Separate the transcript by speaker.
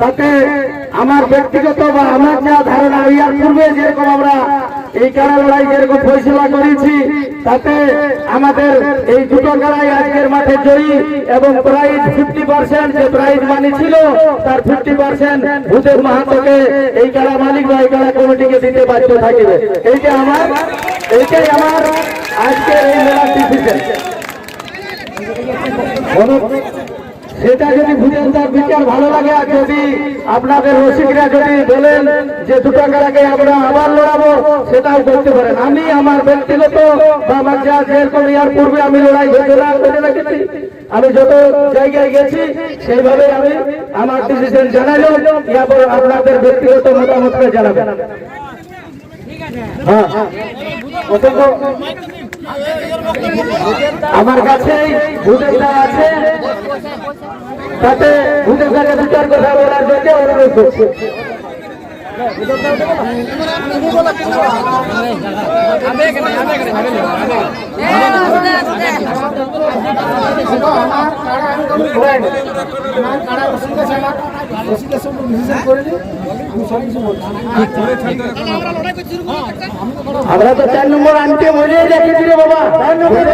Speaker 1: তাতে আমার ব্যক্তিগত বা আমার যা ধারণা ইয়ার পূর্বে যেরকম আমরা এই কারা লড়াই যেরকম ফয়সলা করেছি, তাতে আমাদের এই দুটো খেলায় আজকের মাঠে জয়ী এবং প্রাইজ ফিফটি পার্সেন্ট, যে প্রাইজ মানি ছিল, তার ফিফটি পার্সেন্ট ভূদেব মাহাতোকে এই খেলা মালিক বা এই খেলা কমিটিকে দিতে বাধ্য থাকিবে। এইটা আমার, এইটাই আমার আজকের এই মেলার ডিসিশন সেটা যদি বুঝেন তার বিচার ভালো লাগে, আর যদি আপনাদের রসিকরা যদি বলেন যে দুটো খেলাকে আমরা আবার লড়াবো, সেটাও করতে পারেন। আমি আমার ব্যক্তিগত বা আমার যা যেরকম ইয়ার পূর্বে আমি লড়াই হয়ে ঘোষণা করে রেখেছি আমি যত জায়গায় গেছি, সেইভাবে আমি আমার ডিসিশন জানাইলাম ইয়ারপর আপনাদের ব্যক্তিগত মতামতকে জানাবেন হ্যাঁ অসংখ্য। আমার কাছে আছে। তাতে কাছে বিচার কথা বলার জন্য অনুরোধ আমরা তো চার নম্বর আনতে বলে রেখেছি রে বাবা, চার নম্বরে